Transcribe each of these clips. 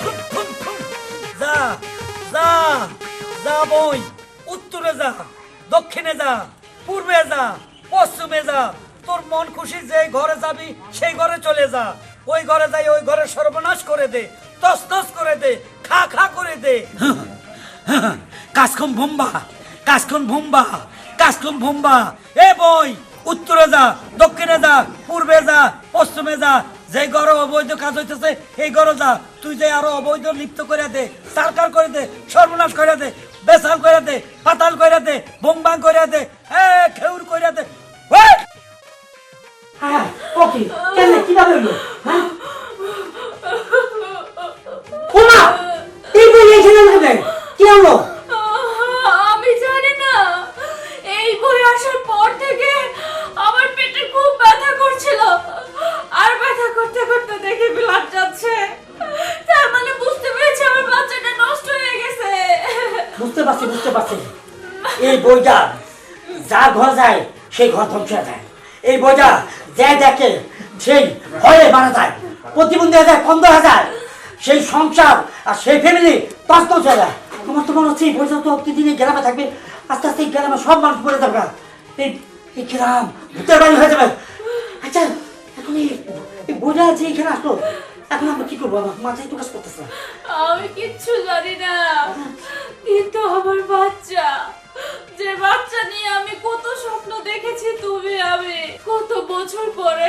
ফুন, ফুন, ফুন। যা যা যা বই উত্তরে যা দক্ষিণে যা পূর্বে যা পশ্চিমে যা। তোর মন খুশি যে ঘরে যাবি সেই ঘরে চলে যা। ওই ঘরে যাই ওই ঘরে সর্বনাশ করে দে তস তস করে দে খা খা করে দে। কাজকম ভুম্বা কাজকম ভুম্বা কাজকম ভুম্বা। এ বই উত্তরে যা দক্ষিণে যা পূর্বে যা পশ্চিমে যা যে গড় অবৈধ কাজ হইতেছে এই গড় যা তুই যে আরও অবৈধ লিপ্ত করে দে সারকার করে দে সর্বনাশ করে দে বেসাল করে দে পাতাল করে দে বংবাং করে দে এ খেউর করে দে। ওকে কেন কীভাবে হলো হ্যাঁ? ওমা এই বই এখানে হবে কি হলো? আমি জানি না। এই বই আসার পর থেকে আমার পেটে খুব ব্যথা করছিল। আর ব্যথা করতে করতে দেখে ব্লাড যাচ্ছে। তার মানে বুঝতে পেরেছি আমার বাচ্চাটা নষ্ট হয়ে গেছে। বুঝতে পারছি বুঝতে পারছি। এই বইটা যার ঘর যায়, সেই ঘর ধ্বংস হয়ে যায়। এই বইটা যে দেখে, সেই ভয়ে মারা যায়। প্রতিবন্ধী হয়ে যায় হয়ে যায় সেই সংসার আর সেই ফ্যামিলি তস্ত হয়ে যায়। তোমার তো মনে হচ্ছে এই বইটা তো প্রতিদিন এই গ্রামে থাকবে। আস্তে আস্তে এই গ্রামে সব মানুষ মরে যাবে। এই গ্রাম, ভূতের বাড়ি হয়ে যাবে। আচ্ছা এই এই যে এখানে আসলো এখন আমরা কি করব? আমার মাথায় তো কাজ করতেছে। আমি কিচ্ছু জানি না। কিন্তু আমার বাচ্চা। যে বাচ্চা নিয়ে আমি কত স্বপ্ন দেখেছি তুমি আমি। কত বছর পরে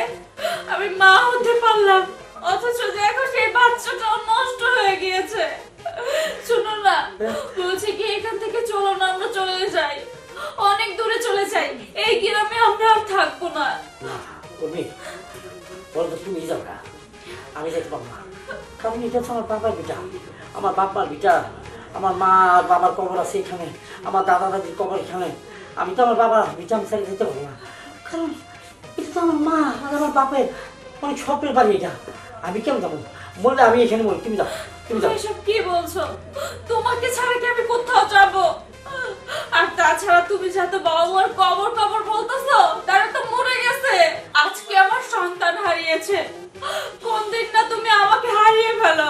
আমি মা হতে পারলাম। অথচ দেখো সেই বাচ্চাটাও নষ্ট হয়ে গিয়েছে। শুনো না বলছি কি এখান থেকে চলো না আমরা চলে যাই। অনেক দূরে চলে যাই। এই গ্রামে আমরা আর থাকব না। বলতো তুমি যাও না। আমি যেতে পারব না। কারণ এটা তো আমার বাবার বিটা। আমার বাবার বিটা। আমার মা আর বাবার কবর আছে এখানে। আমার দাদা দাদির কবর এখানে। আমি তো আমার বাবার ছেড়ে যেতে পারব না। কারণ এটা তো আমার মা আর আমার বাপের অনেক স্বপ্নের বাড়ি এটা। আমি কেন যাব? বললে আমি এখানে বলি তুমি যাও। তুমি যাও। কি বলছো? তোমাকে ছাড়া কি আমি কোথাও যাব? আর তাছাড়া তুমি যাতে বাবা মার কবর কবর বলতেছো তারা তো মরে গেছে আজকে আমার সন্তান হারিয়েছে। কোন দিন না তুমি আমাকে হারিয়ে ফেলো।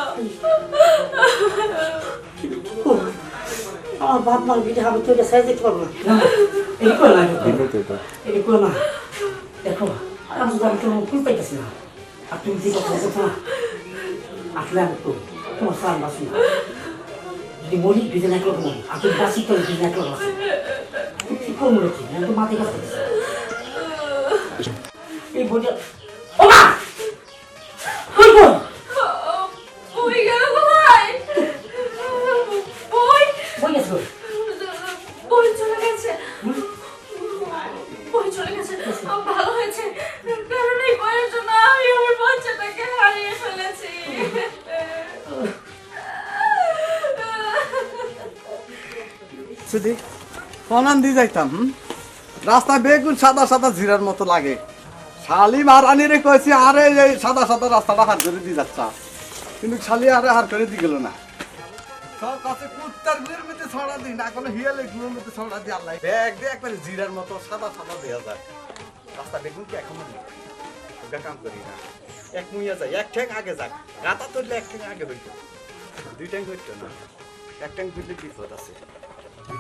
আমার বাপ মার বিটা আমি তো এটা ছেড়ে পারব না। এই করো না এই না। দেখো আমি তো আমি তো ফুল পাইতেছি না। আর তুমি যে কথা বলছো না। আসলে আমি তো তোমার সার বাসি না। যদি মরি ভিজে না করব মরি আর তুমি বাসি করে কি করব আমি তো মাথায় কাজ করতেছি। চলে গেছে। আমার ভালো হয়েছে। কারণ এই বইয়ের জন্য আমি আমার বাচ্চাটাকে হারিয়ে ফেলেছি। শুধু ফনান দিয়ে যাইতাম হুম? বেগুন সাদা সাদা জিরার মতো লাগে। শালি মারানি রে কয়েছি আরে এই সাদা সাদা রাস্তাটা হার করে দিয়ে যাচ্ছা। কিন্তু শালি আরে হার করে দিয়ে গেল না। দিই আছে। দুই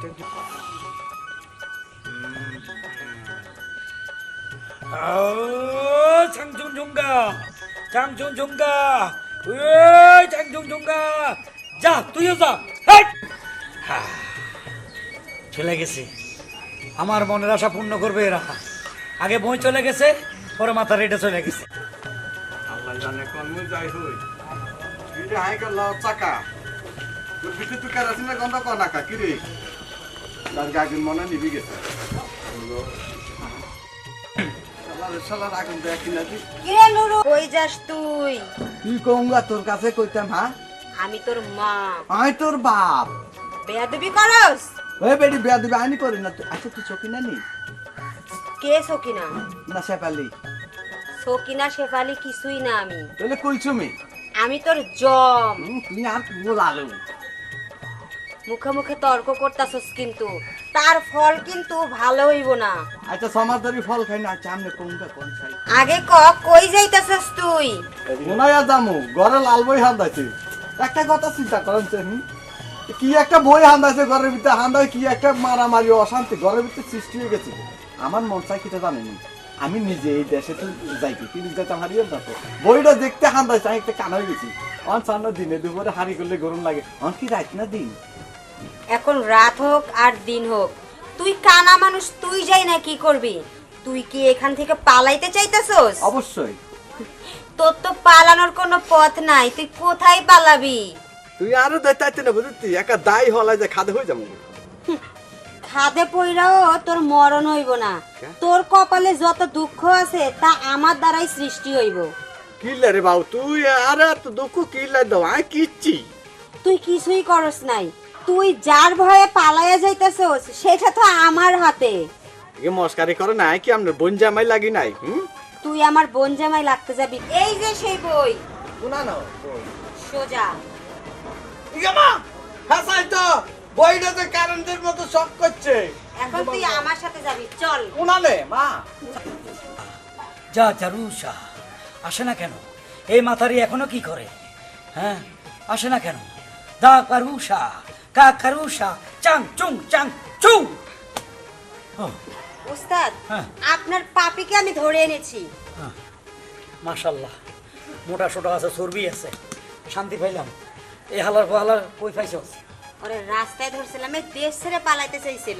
কি ও 장중중가 장중중가 ওই 장중중가 যা তুইও যা হেই! হা, চলে গেছে আমার মনের আশা পূর্ণ করবে এরা আগে বই চলে গেছে পরে মাথা রেটে চলে গেছে আল্লাহ জানে কোন মুই যাই হই বিটে হাই গেল চাকা তোর বিটে তুই কেরাসিনের গন্ধ কর নাকা কি রে তার গাগুন মনে নিবি গেছে শালার শালার আগুন দেখ কিনা দি কিরে নুরু? কই যাস তুই? কি কমগা তোর কাছে কইতাম হ্যাঁ আমি তোর মা। আমি তোর বাপ। বেয়াদবি করস? ওই বেডি বিয়া দিবে করি না আচ্ছা তুই নি কে না? শেফালি। কিছুই না আমি। তাহলে আমি তোর জম। তুই আর মুখে মুখে তর্ক করতাছস কিন্তু। তার ফল কিন্তু ভালো হইব না। আচ্ছা সমাজ ধরি ফল খাই না আচ্ছা আমি কোনটা কোন খাই আগে ক কই যাইতাছস তুই? শোনাইয়া জামু ঘরে লাল বই হান্দাইছে। একটা কথা চিন্তা করেন তো, কি একটা বই হান্দাইছে ঘরের ভিতরে হান্দাই কি একটা মারামারি অশান্তি ঘরের ভিতরে সৃষ্টি হয়ে গেছে। আমার মন চাই কিটা জানেনি? আমি নিজে এই দেশে তো যাই কি কিন্তু যাইতাম হারিয়ে না তো বইটা দেখতে হান্দাইছে আমি একটা কানা হয়ে গেছি। অন সান্ন দিনে দুপুরে হারি করলে গরম লাগে। অন কি রাত না দিন? এখন রাত হোক আর দিন হোক। তুই কানা মানুষ তুই যাই না কি করবি? তুই কি এখান থেকে পালাইতে চাইতাছস? অবশ্যই। তোর তো পালানোর কোনো পথ নাই তুই কোথায় পালাবি? তুই আরও দেখতে না বুঝতি একা দায় হলাই যে খাদে হয়ে যাব। খাদে পইরাও তোর মরণ হইব না। তোর কপালে যত দুঃখ আছে তা আমার দ্বারাই সৃষ্টি হইব। কিল্লা রে বাবু তুই আরে তো দুঃখ কিল্লা দাও? আমি কিচ্ছি। তুই কিছুই করস নাই। তুই যার ভয়ে পালাইয়া যাইতাছস সেটা তো আমার হাতে। এ মস্কারি করে নাই কি? আমরা বোন জামাই লাগি নাই হুম? তুই আমার বোন জামাই লাগতে যাবি। এই যে সেই বই। শোনা না সোজা। ইগামা হাসাই তো বইটা তো কারেন্টের মতো শক করছে। এখন তুই আমার সাথে যাবি চল। উনালে মা। যা চারুষা আসে না কেন? এই মাথারি এখনও কি করে? হ্যাঁ আসে না কেন? দা কারুষা কা কারুষা চাং চুং চাং চুং ও উস্তাদ হ্যাঁ। আপনার পাপিকে আমি ধরে এনেছি। মাশাল্লাহ মোটা সোটা আছে চর্বি আছে। শান্তি পাইলাম। এই হালার হালার কই পাইছস? ওরে রাস্তায় ধরছিলাম এই দেশ ছেড়ে পালাইতে চাইছিল।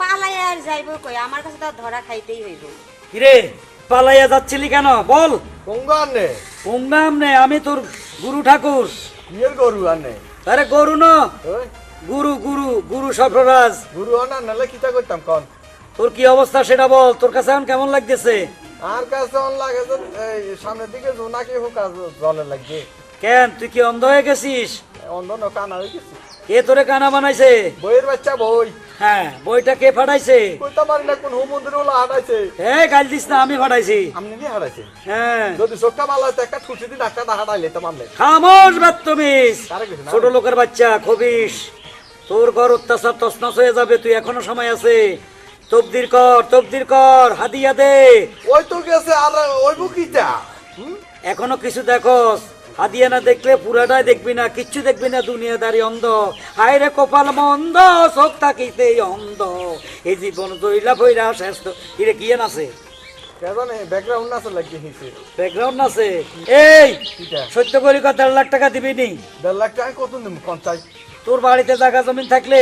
পালাই আর যাইবো কই? আমার কাছে তো আর ধরা খাইতেই হইব। কিরে পালাইয়া যাচ্ছিলি কেন? বল। কোঙ্গানে উংনাম নে আমি তোর গুরু ঠাকুর। ইয়ের গরু আনে? আরে গরু ন। ওই গুরু গুরু গুরু সফরাজ গুরু আনা নালে কিটা করতাম কোন? তোর কি অবস্থা সেটা বল তোর কাছে এখন কেমন লাগতেছে? আর কাছে অন লাগে যে এই সামনের দিকে জোনাকি হোক আজ জলে লাগবে। কেন তুই কি অন্ধ হয়ে গেছিস? অন্ধ ন কানা হয়ে গেছি। কে তোরে কানা বানাইছে? বইয়ের বাচ্চা বই। হ্যাঁ বইটা কে ফাটাইছে? কইতা পারি না কোন মন্দিরে ওলা হাঁটাইছে হে গাল দিস না আমি ফাটাইছি। আপনি নিয়ে হাঁটাইছে হ্যাঁ। যদি চোখটা ভালো হতো একটা ছুটি দিন একটা হাঁটাইলে তো মামলে খামোশ গেছে না? ছোট লোকের বাচ্চা খবিস তোর ঘর অত্যাচার তসনস হয়ে যাবে তুই এখনও সময় আছে। তবদির কর তবদির কর হাদিয়া দে। ওই তো গেছে আর ওই বুকিটা এখনও কিছু দেখোস? হাদিয়া না দেখলে পুরাটাই দেখবি না কিচ্ছু দেখবি না দুনিয়াদারি অন্ধ। হায় রে কপাল মন্দ চোখ থাকিতে অন্ধ। এই জীবন দইলা ফইরা শেষ তো। ইরে কি আছে? ব্যাকগ্রাউন্ড না চলে কি ব্যাকগ্রাউন্ড আছে? এই সত্য করি কত দেড় লাখ টাকা দিবি নি? দেড় লাখ টাকা কত নিম পঞ্চাশ? তোর বাড়িতে জায়গা জমিন থাকলে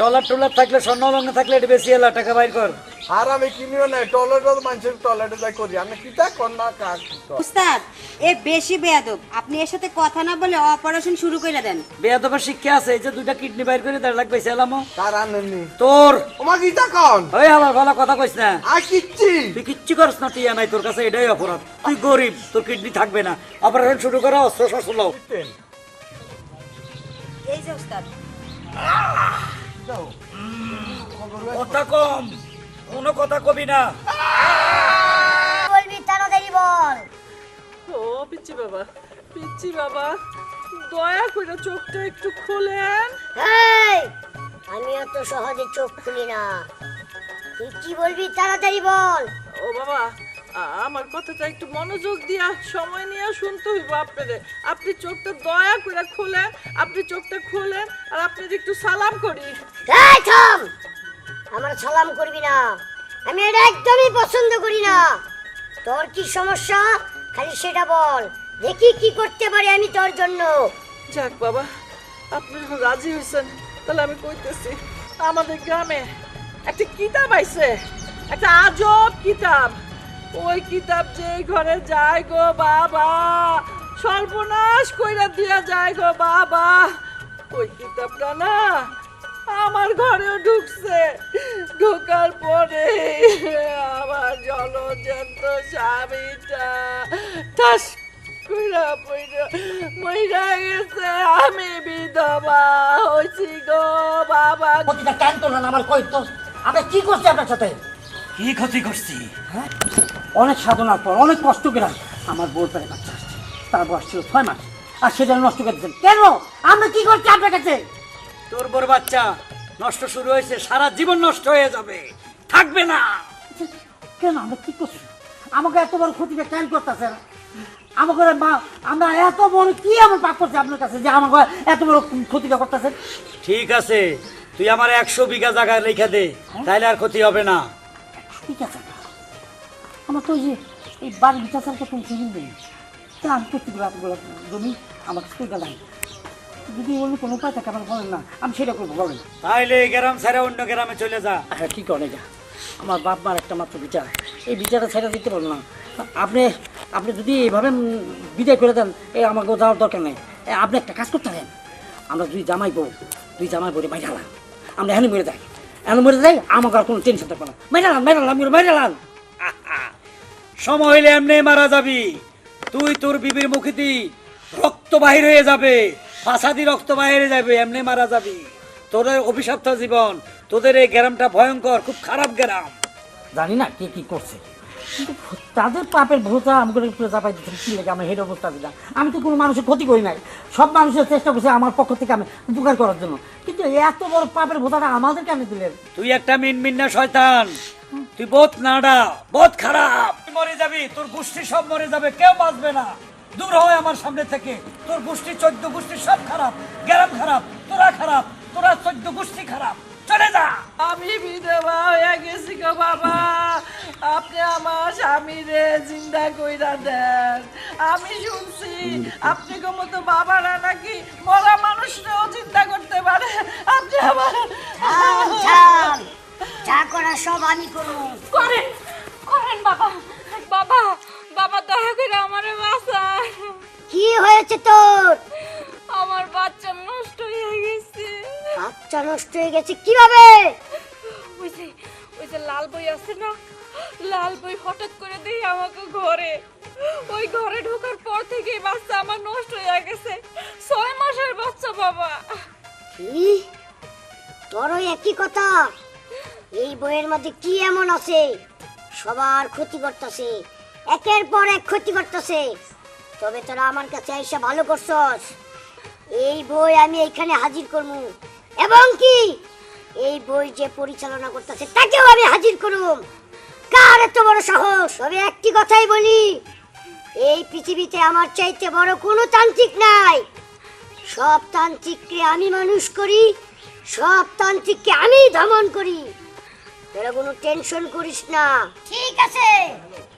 ডলার টলার থাকলে স্বর্ণ লগ্ন থাকলে এটা বেশি এলা টাকা বাইর কর। আর আমি কিনিও না টয়লেট মানুষের টয়লেটে যাই করি। আমি কিটা কন্যা কাক উস্তাদ এ বেশি বেয়াদব। আপনি এর সাথে কথা না বলে অপারেশন শুরু করে দেন। বেয়াদবের শিক্ষা আছে এই যে দুইটা কিডনি বাইর করে দেড় লাখ পয়সা এলামো। কার আনেননি? তোর। তোমার কিটা কন? ওই আমার ভালো কথা কইস না। আর কিচ্ছি? তুই কিচ্ছু করিস না টিয়া নাই তোর কাছে এটাই অপরাধ। তুই গরিব তোর কিডনি থাকবে না। অপারেশন শুরু করো অস্ত্র শস্ত্র লও। এই যে উস্তাদ কথা কম কোনো কথা কবি না। বলবি তাড়াতাড়ি বল? ও পিচ্ছি বাবা পিচ্ছি বাবা দয়া করে চোখটা একটু খোলেন। এই আমি এত সহজে চোখ খুলি না। তুই কি বলবি তাড়াতাড়ি বল? ও বাবা আমার কথাটা একটু মনোযোগ দিয়া সময় নিয়ে শুনতে হইব আপনাদের। আপনি চোখটা দয়া করে খোলেন আপনি চোখটা খোলেন আর আপনি একটু সালাম করি। আমার সালাম করবি না। আমি এটা একদমই পছন্দ করি না। তোর কি সমস্যা? খালি সেটা বল। দেখি কি করতে পারি আমি তোর জন্য। যাক বাবা আপনি যখন রাজি হয়েছেন তাহলে আমি কইতেছি আমাদের গ্রামে একটা কিতাব আইছে একটা আজব কিতাব। ওই কিতাব যে ঘরে যায় গো বাবা, সর্বনাশ কইরা দিয়া যায় গো বাবা। ওই কিতাবটা না আমার ঘরেও ঢুকছে। ঢোকার পরে আমার জলজন্ত স্বামীটা ঠাস কইরা পইরা মইরা গেছে। আমি বিধবা হইছি গো বাবা। কেন তোলেন আমার কই তো আমরা কি করছি আপনার সাথে? কি ক্ষতি করছি হ্যাঁ? অনেক সাধনার পর অনেক কষ্ট করে আমার বউর পেটে বাচ্চা আসছে। তার বয়স ছিল ছয় মাস। আর সেটা নষ্ট করে দিচ্ছেন কেন? আমরা কি করছি আপনার কাছে? তোর বড় বাচ্চা নষ্ট শুরু হয়েছে সারা জীবন নষ্ট হয়ে যাবে। থাকবে না। কেন আমরা কি করছি? আমাকে এত বড় ক্ষতিটা কেন করতেছেন? আমাকে মা আমরা এত বড় কি আমার পাপ করছি আপনার কাছে যে আমাকে এত বড় ক্ষতিটা করতেছেন? ঠিক আছে তুই আমার একশো বিঘা জায়গায় রেখে দে তাইলে আর ক্ষতি হবে না। ঠিক আছে। আমার তো ওই যে এই বাড়ির বিচার স্যারকে তুমি চিনি নেই তা আমি করতে জমি আমার টাকা নাই। যদি অন্য কোনো উপায় থাকে আমার বলেন না আমি সেটা করব বলেন। তাইলে এই গ্রাম ছেড়ে অন্য গ্রামে চলে যা। হ্যাঁ ঠিক অনেক। আমার বাপ মার একটা মাত্র বিচার। এই বিচারটা ছেড়ে দিতে পারব না। আপনি আপনি যদি এইভাবে বিদায় করে দেন এই আমাকে যাওয়ার দরকার নেই। আপনি একটা কাজ করতে পারেন। আমরা দুই জামাই বউ দুই জামাই বউরে বাইরে আমরা এখানে মরে যাই। এখানে মরে যাই আমাকে আর কোনো টেনশন থাকবে না। মেরালাম মেরালাম মেরালাম সময় হইলে এমনি মারা যাবি। তুই তোর বিবির মুখিতি রক্ত বাহির হয়ে যাবে। পাশাদি রক্ত বাহির হয়ে যাবে, এমনি মারা যাবি। তোদের অভিশপ্ত জীবন, তোদের এই গ্রামটা ভয়ঙ্কর, খুব খারাপ গ্রাম জানি না কে কি করছে। তাদের পাপের ভোতা আমাকে উপরে চাপাই দিচ্ছেন কি লেগে আমি হেড অবস্থা দিলাম আমি তো কোনো মানুষের ক্ষতি করি নাই। সব মানুষের চেষ্টা করছে আমার পক্ষ থেকে আমি উপকার করার জন্য। কিন্তু এত বড় পাপের ভোতাটা আমাদের কেন দিলেন? তুই একটা মিনমিন্না শয়তান। তুই বহুত নাডা বহুত খারাপ। মরে যাবি, তোর গোষ্ঠী সব মরে যাবে, কেউ বাঁচবে না। দূর হয় আমার সামনে থেকে। তোর গোষ্ঠী, চোদ্দ গোষ্ঠী সব খারাপ গ্রাম খারাপ, তোরা খারাপ, তোরা চোদ্দ গোষ্ঠী খারাপ। চলে যা। আমি বিধবা হয়ে গেছি গো বাবা। আপনি আমার স্বামীরে জিন্দা কইরা দেন। আমি শুনছি আপনি গো মতো বাবারা নাকি মরা মানুষরাও চিন্তা করতে পারে। আপনি আমার। যা করা সব আমি করব। করেন করেন বাবা। বাবা বাবা দয়া করে আমারে বাঁচান। কি হয়েছে তোর? আমার বাচ্চা নষ্ট বাচ্চা নষ্ট হয়ে গেছে কীভাবে? ওই যে ওই যে লাল বই আছে না লাল বই হঠাৎ করে দেই আমাকে ঘরে। ওই ঘরে ঢোকার পর থেকে বাচ্চা আমার নষ্ট হয়ে গেছে। ছয় মাসের বাচ্চা বাবা। কি? তোরও একই কথা? এই বইয়ের মধ্যে কি এমন আছে? সবার ক্ষতি করতেছে একের পর এক ক্ষতি করতেছে। তবে তোরা আমার কাছে এসে ভালো করছস। এই বই আমি এখানে হাজির করব এবং কি? এই বই যে পরিচালনা করতেছে, তাকেও আমি হাজির করুম। কার এত বড় সাহস? তবে একটি কথাই বলি, এই পৃথিবীতে আমার চাইতে বড় কোনো তান্ত্রিক নাই। সব তান্ত্রিককে আমি মানুষ করি, সব তান্ত্রিককে আমি দমন করি। তোরা কোনো টেনশন করিস না। ঠিক আছে,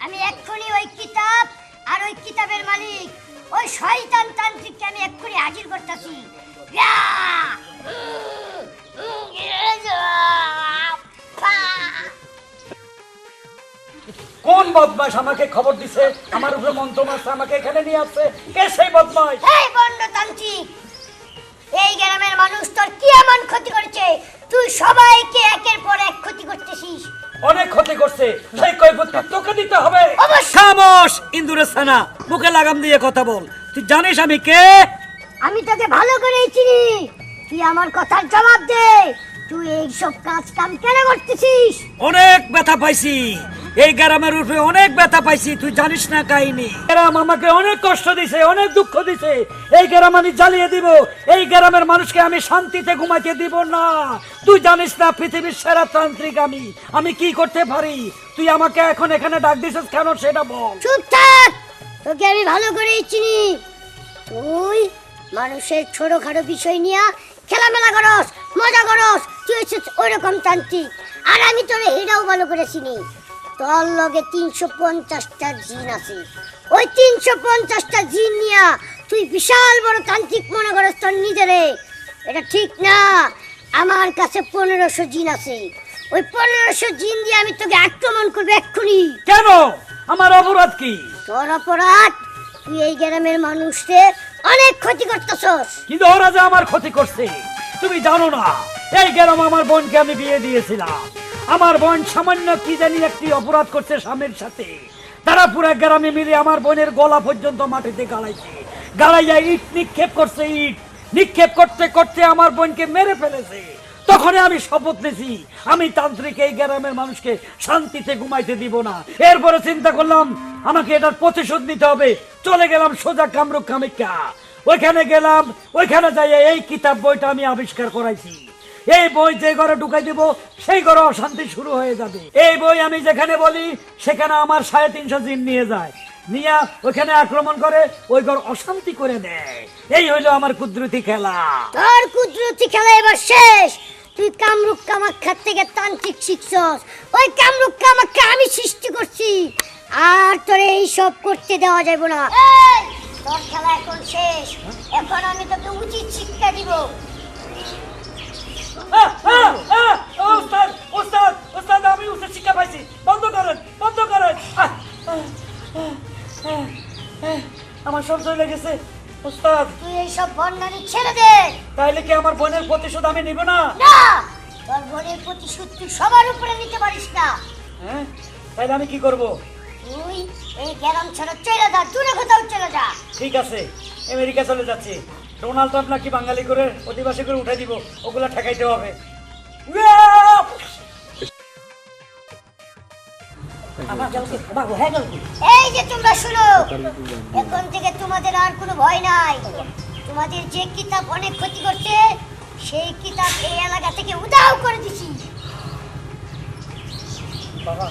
আমি এক্ষুনি ওই কিতাব আর ওই কিতাবের মালিক। ওই শয়তান তান্ত্রিককে আমি এক্ষুনি হাজির করতেছি। কোন বদমাস আমাকে খবর দিছে? আমার উপরে মন্ত্র মারছে আমাকে এখানে নিয়ে আসছে। কে সেই বদমাস এই বন্যতান্ত্রিক এই গ্রামের মানুষ তোর কি এমন ক্ষতি করেছে? তুই সবাইকে একের পর এক ক্ষতি করতেছিস। অনেক ক্ষতি করছে। সেই কৈফত তোকে দিতে হবে। খামোশ ইন্দুরের সানা মুখে লাগাম দিয়ে কথা বল। তুই জানিস আমি কে? আমি তোকে ভালো করেই চিনি। তুই আমার কথার জবাব দে। তুই এইসব কাজ কাম কেন করতেছিস? অনেক ব্যথা পাইছি। এই গ্রামের উপরে অনেক ব্যথা পাইছি, তুই জানিস না কাহিনি। গ্রাম আমাকে অনেক কষ্ট দিছে, অনেক দুঃখ দিছে। এই গ্রাম আমি জ্বালিয়ে দিব, এই গ্রামের মানুষকে আমি শান্তিতে ঘুমাইতে দিব না। তুই জানিস না পৃথিবীর সেরা তান্ত্রিক আমি আমি কি করতে পারি? তুই আমাকে এখন এখানে ডাক দিছিস কেন সেটা বল। চুপ থাক! তোকে আমি ভালো করেই চিনি। তুই মানুষের ছোটখাটো বিষয় নিয়ে খেলামেলা করস, মজা করস, তুই হচ্ছিস ওইরকম তান্ত্রিক। আর আমি তোর হেটাও ভালো করে চিনি। তোর লগে তিনশো পঞ্চাশটা জিন আছে। ওই তিনশো পঞ্চাশটা জিন নিয়া তুই বিশাল বড় তান্ত্রিক মনে করস তোর নিজেরে। এটা ঠিক না। আমার কাছে পনেরোশো জিন আছে। ওই পনেরোশো জিন দিয়ে আমি তোকে আক্রমণ করব এক্ষুনি। কেন? আমার অপরাধ কি? তোর অপরাধ? তুই এই গ্রামের মানুষদের অনেক ক্ষতি করতেছস। কিন্তু ওরা যে আমার ক্ষতি করছে তুমি জানো না। এই গ্রাম আমার বোনকে আমি বিয়ে দিয়েছিলাম। আমার বোন সামান্য কি জানি একটি অপরাধ করছে স্বামীর সাথে। তারা পুরো গ্রামে মিলে আমার বোনের গলা পর্যন্ত মাটিতে গালাইছে। গালাইয়া ইট নিক্ষেপ করছে ইট। নিক্ষেপ করতে করতে আমার বোনকে মেরে ফেলেছে। তখন আমি শপথ নিয়েছি আমি তান্ত্রিক এই গ্রামের মানুষকে শান্তিতে ঘুমাইতে দিব না। এরপরে চিন্তা করলাম, আমাকে এটার প্রতিশোধ নিতে হবে। চলে গেলাম সোজা কামরূপ কামিকা ওইখানে গেলাম, ওইখানে যাইয়া এই কিতাব বইটা আমি আবিষ্কার করাইছি। এই বই যে ঘরে ঢুকাই দিব সেই ঘরে অশান্তি শুরু হয়ে যাবে। এই বই আমি যেখানে বলি সেখানে আমার সাড়ে তিনশো জিন নিয়ে যায়। নিয়া ওখানে আক্রমণ করে ওই ঘর অশান্তি করে দেয়। এই হইল আমার কুদরতি খেলা। তোর কুদরতি খেলা এবার শেষ। তুই কামরুক কামাখ্যার থেকে তান্ত্রিক শিখছস। ওই কামরুক কামাখ্যা আমি সৃষ্টি করছি। আর তোর এই সব করতে দেওয়া যাবে না। এই, তোর খেলা এখন শেষ। এখন আমি তোকে উচিত শিক্ষা দিব। উচ্চ শিক্ষা পাইছি বন্ধ করেন বন্ধ করেন আমার সব চলে তাইলে কি আমার বোনের প্রতিশোধ আমি নিব না না বোনের প্রতিশোধ তুই সবার উপরে নিতে পারিস না। হ্যাঁ তাইলে আমি কি করব তুই এই গ্রাম ছাড়া চলে যা, দূরে কোথাও চলে যা। ঠিক আছে, আমেরিকা চলে যাচ্ছি। ডোনাল্ড ট্রাম্প নাকি বাঙালি করে অধিবাসী করে উঠে দিব ওগুলা ঠেকাইতে হবে। এই যে তোমরা শুনো এখন থেকে তোমাদের আর কোনো ভয় নাই। তোমাদের যে কিতাব অনেক ক্ষতি করছে সেই কিতাব এই এলাকা থেকে উদাও করে দিছি। বাবা।